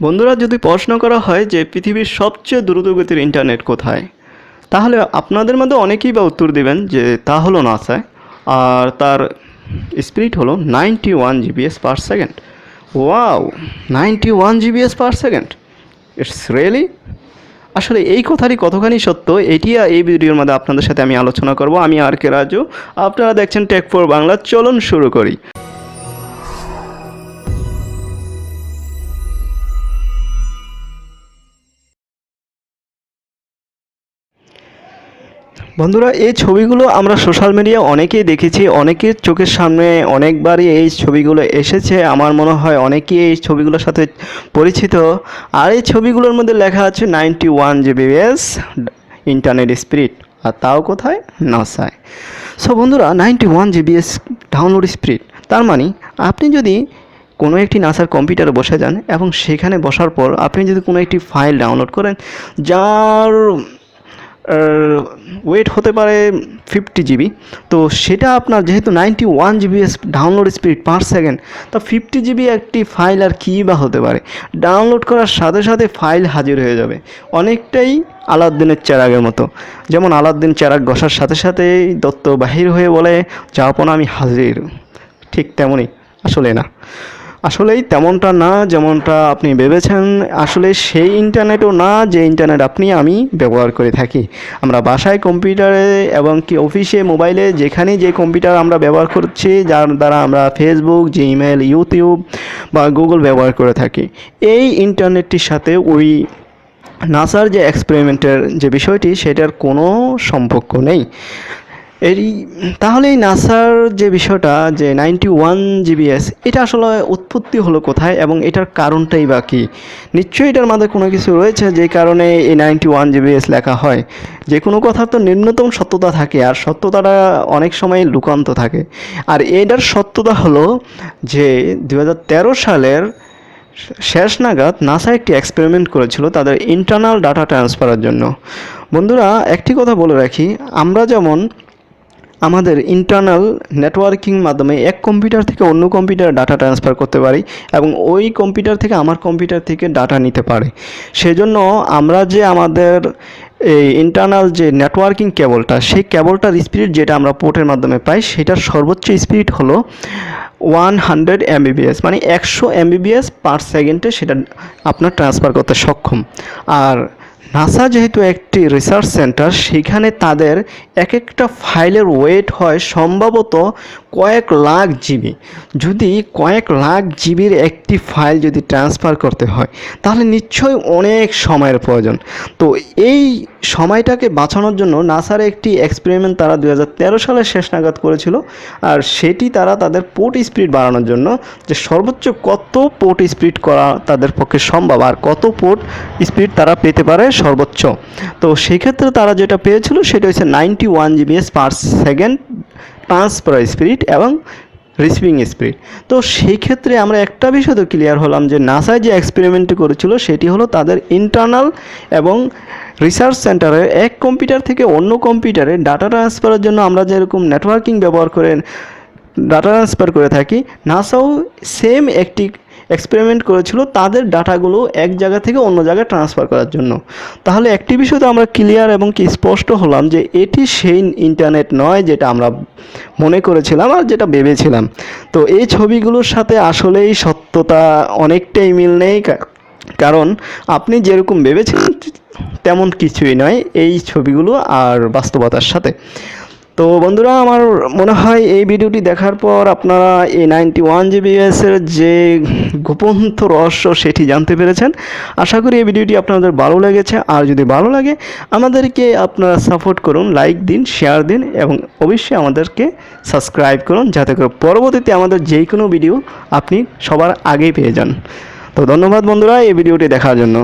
বন্ধুরা, যদি প্রশ্ন করা হয় যে পৃথিবীর সবচেয়ে দ্রুতগতির ইন্টারনেট কোথায়, তাহলে আপনাদের মধ্যে অনেকেই বা উত্তর দেবেন যে তা হলো নাসায়। আর তার স্পিড হলো ninety one GBs per second wow ninety one GBs per second it's really আসলে এই কথাটি কতখানি সত্য, এটি এই ভিডিওর মধ্যে আপনাদের সাথে আমি আলোচনা করব। আমি আর কে রাজু, আপনারা দেখছেন টেক ফোর বাংলা চলুন শুরু করি। বন্ধুরা, এই ছবিগুলো আমরা সোশ্যাল মিডিয়া অনেকেই দেখেছি, অনেকের চোখের সামনে অনেকবারই এই ছবিগুলো এসেছে। আমার মনে হয় অনেকেই এই ছবিগুলোর সাথে পরিচিত। আর এই ছবিগুলোর মধ্যে লেখা আছে ninety one GBs internet speed আর তাও কোথায়? নাসায়। সো বন্ধুরা ninety one GBs download speed তার মানে আপনি যদি কোনো একটি নাসার কম্পিউটারে বসে যান এবং সেখানে বসার পর আপনি যদি কোনো একটি ফাইল ডাউনলোড করেন, যার ওয়েট হতে পারে ফিফটি জিবি তো সেটা আপনার যেহেতু ninety one GB download speed per second তা ফিফটি জিবি একটি ফাইল আর কী বা হতে পারে? ডাউনলোড করার সাথে সাথে ফাইল হাজির হয়ে যাবে। অনেকটাই আলাউদ্দিনের চেরাগের মতো। যেমন আলাউদ্দিন চেরাগ ঘষার সাথে সাথেই দত্ত বাহির হয়ে বলে যাপন আমি হাজির। ঠিক তেমনই আসলে না। আসলেই তেমনটা না, যেমনটা আপনি ভেবেছেন, আসলে সেই ইন্টারনেটও না, যে ইন্টারনেট আপনি, আমি ব্যবহার করে থাকি। আমরা বাসায় কম্পিউটারে এবং কি অফিসে মোবাইলে যেখানে যে কম্পিউটার আমরা ব্যবহার করছি, যার দ্বারা আমরা ফেসবুক জিমেল ইউটিউব বা গুগল ব্যবহার করে থাকি। এই ইন্টারনেটটির সাথে ওই নাসার যে এক্সপেরিমেন্টের যে বিষয়টি, সেটার কোনো সম্পর্ক নেই। এই তাহলে এই নাসার যে বিষয়টা যে নাইনটি ওয়ান জিবিএস, এটা আসলে উৎপত্তি হলো কোথায় এবং এটার কারণটাই বা কী? নিশ্চয়ই এটার মধ্যে কোনো কিছু রয়েছে যে কারণে এই নাইনটি ওয়ান জিবিএস লেখা হয়। যে কোনো কথার তো ন্যূনতম সত্যতা থাকে আর সত্যতাটা অনেক সময় লুকান্ত থাকে। আর এটার সত্যতা হলো যে দু হাজার তেরো সালের শেষ নাগাদ নাসা একটি এক্সপেরিমেন্ট করেছিল তাদের ইন্টারনাল ডাটা ট্রান্সফারের জন্য। বন্ধুরা, একটি কথা বলে রাখি, আমরা যেমন আমাদের ইন্টারনাল নেটওয়ার্কিং মাধ্যমে এক কম্পিউটার থেকে অন্য কম্পিউটারে ডাটা ট্রান্সফার করতে পারি এবং ওই কম্পিউটার থেকে আমার কম্পিউটার থেকে ডাটা নিতে পারে। সেজন্য আমরা যে আমাদের এই ইন্টারনাল যে নেটওয়ার্কিং কেবলটা সেই কেবলটার স্পিড যেটা আমরা পোর্টের মাধ্যমে পাই, সেটার সর্বোচ্চ স্পিড হলো ওয়ান হান্ড্রেড এমবিবিএস মানে একশো এমবিবিএস পার সেকেন্ডে সেটা আপনার ট্রান্সফার করতে সক্ষম। আর নাসা যেহেতু একটি রিসার্চ সেন্টার সেখানে তাদের এক একটা ফাইলের ওয়েট হয় সম্ভবত কয়েক লাখ জিবি। যদি কয়েক লাখ জিবির একটি ফাইল যদি ট্রান্সফার করতে হয়, তাহলে নিশ্চয়ই অনেক সময়ের প্রয়োজন। তো এই সময়টাকে বাঁচানোর জন্য নাসার একটি এক্সপেরিমেন্ট তারা দু সালের শেষ নাগাদ করেছিল, আর সেটি তারা তাদের পোর্ট স্পিড বাড়ানোর জন্য যে সর্বোচ্চ কত পোর্ট স্পিড করা তাদের পক্ষে সম্ভব, আর কত পোর্ট স্পিড তারা পেতে পারে সর্বোচ্চ। তো সেক্ষেত্রে তারা যেটা পেয়েছিল, সেটা হচ্ছে ninety one GBs per second transfer speed এবং রিসিভিং স্পিড তো সেই ক্ষেত্রে আমরা একটা বিষয় তো ক্লিয়ার হলাম যে নাসায় যে এক্সপেরিমেন্টটি করেছিল সেটি হলো তাদের ইন্টারনাল এবং রিসার্চ সেন্টারে এক কম্পিউটার থেকে অন্য কম্পিউটারে ডাটা ট্রান্সফারের জন্য আমরা যেরকম নেটওয়ার্কিং ব্যবহার করে ডাটা ট্রান্সফার করে থাকি, নাসাও সেম একটি এক্সপেরিমেন্ট করেছিল তাদের ডাটাগুলো এক জায়গা থেকে অন্য জায়গায় ট্রান্সফার করার জন্য। তাহলে একটি বিষয় তো আমরা ক্লিয়ার এবং কি স্পষ্ট হলাম যে এটি সেই ইন্টারনেট নয় যেটা আমরা মনে করেছিলাম আর যেটা ভেবেছিলাম। তো এই ছবিগুলোর সাথে আসলেই সত্যতা অনেকটাই মিল নেই কারণ আপনি যেরকম ভেবেছিলেন তেমন কিছুই নয় এই ছবিগুলো আর বাস্তবতার সাথে। তো বন্ধুরা, আমার মনে হয় এই ভিডিওটি দেখার পর আপনারা এই নাইনটি ওয়ান জিবিএসের যে গোপন্ত রহস্য সেটি জানতে পেরেছেন। আশা করি এই ভিডিওটি আপনাদের ভালো লেগেছে। আর যদি ভালো লাগে, আমাদেরকে আপনারা সাপোর্ট করুন লাইক দিন শেয়ার দিন এবং অবশ্যই আমাদেরকে সাবস্ক্রাইব করুন যাতে করে পরবর্তীতে আমাদের যে কোনো ভিডিও আপনি সবার আগেই পেয়ে যান। তো ধন্যবাদ বন্ধুরা এই ভিডিওটি দেখার জন্য।